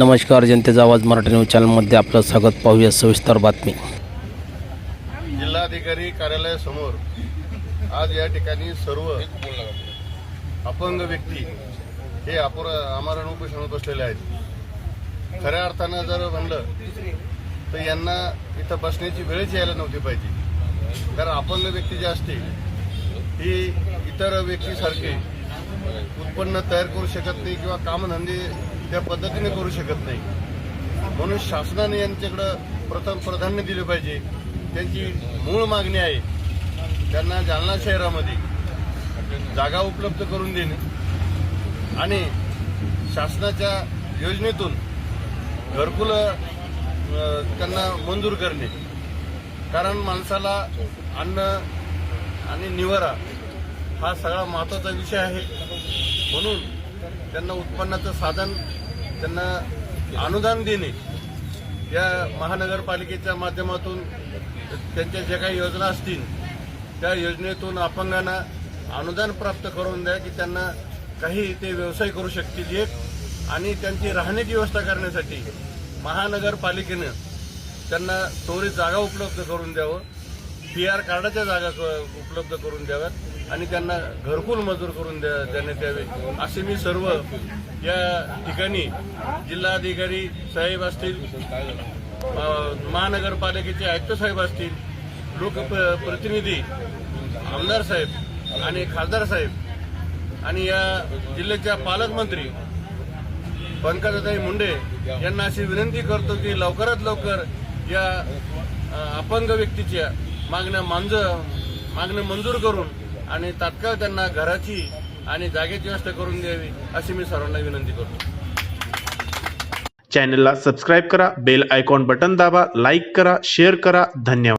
नमस्कार जनतेचा आवाज मराठी न्यूज चॅनलमध्ये आपलं स्वागत. पाहूया सविस्तर बातमी. जिल्हाधिकारी कार्यालयासमोर आज या ठिकाणी सर्व अपंग व्यक्ती हे अपुर आमरण उपोषणावर बसलेले आहेत. खऱ्या अर्थानं जर म्हणलं तर यांना इथं बसण्याची वेळच यायला नव्हती पाहिजे. कारण अपंग व्यक्ती जी असते ही इतर व्यक्तीसारखे उत्पन्न तयार करू शकत नाही किंवा कामधंदे त्या पद्धतीने करू शकत नाही. म्हणून शासनाने यांच्याकडं प्रथम प्राधान्य दिले पाहिजे. त्यांची मूळ मागणी आहे त्यांना जालना शहरामध्ये जागा उपलब्ध करून देणे. आणि शासनाच्या योजनेतून घरकुलं त्यांना मंजूर करणे. कारण माणसाला अन्न आणि निवारा हा सगळा महत्त्वाचा विषय आहे. म्हणून त्यांना उत्पन्नाचं साधन त्यांना अनुदान देणे या महानगरपालिकेच्या माध्यमातून त्यांच्या ज्या काही योजना असतील त्या योजनेतून अपंगांना अनुदान प्राप्त करून द्या की त्यांना काही ते व्यवसाय करू शकतील एक. आणि त्यांची राहण्याची व्यवस्था करण्यासाठी महानगरपालिकेनं त्यांना त्वरित जागा उपलब्ध करून द्यावं. पी आर कार्डाच्या जागा क- उपलब्ध करून द्याव्यात. आणि त्यांना घरकुल मजूर करून द्या देण्यात यावे असे मी सर्व या ठिकाणी जिल्हाधिकारी साहेब असतील महानगरपालिकेचे आयुक्त साहेब असतील लोकप्रतिनिधी आमदार साहेब आणि खासदार साहेब आणि या जिल्ह्याच्या पालकमंत्री पंकजाताई मुंडे यांना अशी विनंती करतो की लवकरात लवकर या अपंग व्यक्तीच्या मागण्या मांज मागण्या मंजूर करून आणि तात्काळ त्यांना घराची आणि जागेची व्यवस्था करून द्यावी अशी मी सर्वांना विनंती करतो. चॅनलला सबस्क्राईब करा बेल आयकॉन बटन दाबा लाईक करा शेअर करा. धन्यवाद.